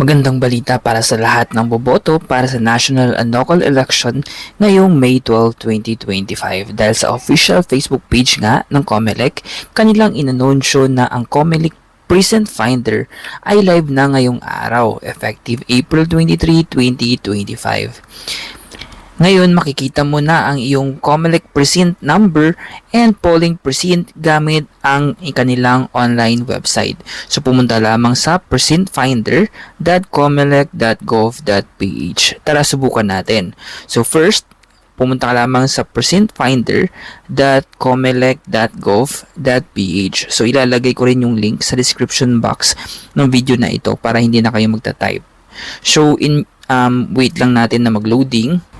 Magandang balita para sa lahat ng boboto para sa national and local election ngayong May 12, 2025 dahil sa official Facebook page nga ng COMELEC, kanilang inanunsyo na ang COMELEC Present Finder ay live na ngayong araw, effective April 23, 2025. Ngayon, makikita mo na ang iyong COMELEC precinct number and polling precinct gamit ang kanilang online website. So, pumunta lamang sa precinctfinder.comelec.gov.ph. Tara, subukan natin. So, first, pumunta ka lamang sa precinctfinder.comelec.gov.ph. So, ilalagay ko rin yung link sa description box ng video na ito para hindi na kayo magta-type. So, in um, wait lang natin na mag-loading.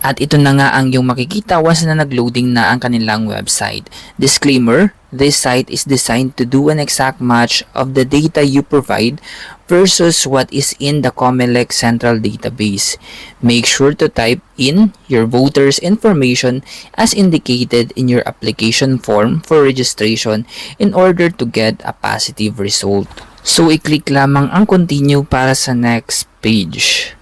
At ito na nga ang yung makikita once na nag-loading na ang kanilang website. Disclaimer, this site is designed to do an exact match of the data you provide versus what is in the COMELEC central database. Make sure to type in your voter's information as indicated in your application form for registration in order to get a positive result. So, i-click lamang ang continue para sa next page.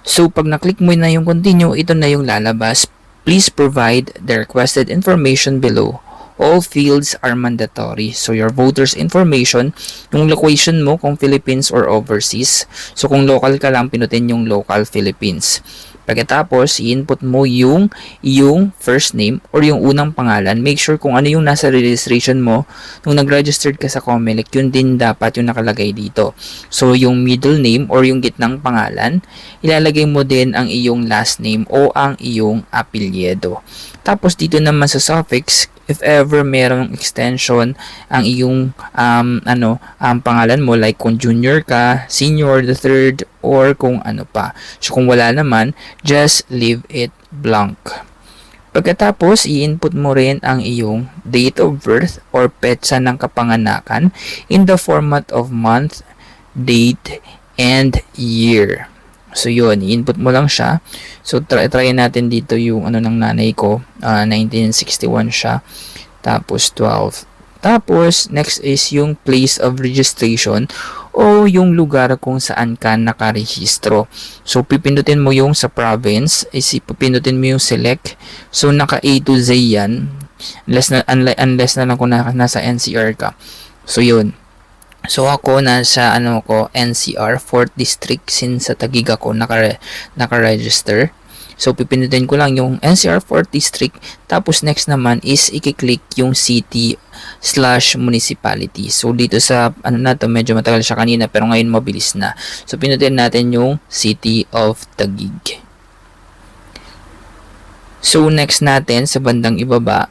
So, pag na-click mo na yung continue, ito na yung lalabas. Please provide the requested information below. All fields are mandatory. So, your voter's information, yung location mo, kung Philippines or overseas. So, kung local ka lang, pinutin yung local Philippines. Pagkatapos, i-input mo yung, yung first name or yung unang pangalan. Make sure kung ano yung nasa registration mo, nung nag-registered ka sa COMELEC, yun din dapat yung nakalagay dito. So, yung middle name or yung gitnang pangalan, ilalagay mo din ang iyong last name o ang iyong apelyido. Tapos, dito naman sa suffix, if ever merong extension ang iyong um, ano ang pangalan mo like kung junior ka, senior, the third or kung ano pa. So kung wala naman, just leave it blank. Pagkatapos, i-input mo rin ang iyong date of birth or petsa ng kapanganakan in the format of month, date, and year. So yun, i-input mo lang siya. So try, try natin dito yung ano ng nanay ko, uh, 1961 siya. Tapos 12. Tapos next is yung place of registration o yung lugar kung saan ka nakarehistro. So pipindutin mo yung sa province, is pipindutin mo yung select. So naka A to Z yan. Unless na, unless, unless na lang kung nasa NCR ka. So yun. So ako nasa ano ko NCR 4th district since sa Taguig ako naka naka-register. So pipindutin ko lang yung NCR 4th district tapos next naman is i-click yung city slash municipality. So dito sa ano na to medyo matagal siya kanina pero ngayon mabilis na. So pindutin natin yung city of Taguig. So next natin sa bandang ibaba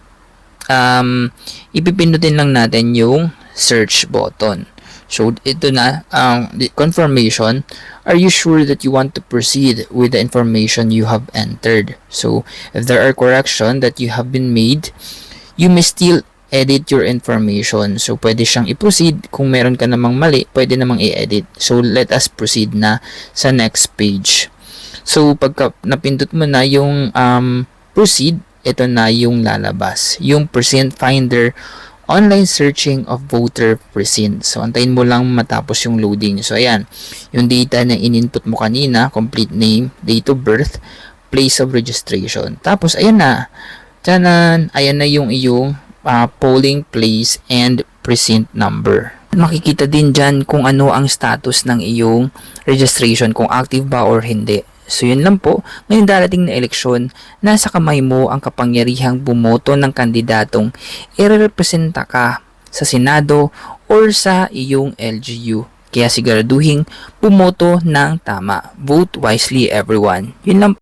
um, ipipindutin lang natin yung search button. So, ito na ang um, confirmation. Are you sure that you want to proceed with the information you have entered? So, if there are correction that you have been made, you may still edit your information. So, pwede siyang i-proceed. Kung meron ka namang mali, pwede namang i-edit. So, let us proceed na sa next page. So, pagka napindot mo na yung um, proceed, ito na yung lalabas. Yung percent finder online searching of voter precinct. So, antayin mo lang matapos yung loading. So, ayan. Yung data na in-input mo kanina, complete name, date of birth, place of registration. Tapos, ayan na. Tanan, ayan na yung iyong uh, polling place and precinct number. Makikita din dyan kung ano ang status ng iyong registration, kung active ba or hindi. So yun lang po, ngayong darating na eleksyon, nasa kamay mo ang kapangyarihang bumoto ng kandidatong irerepresenta ka sa Senado or sa iyong LGU. Kaya siguraduhin bumoto ng tama. Vote wisely everyone. Yun lang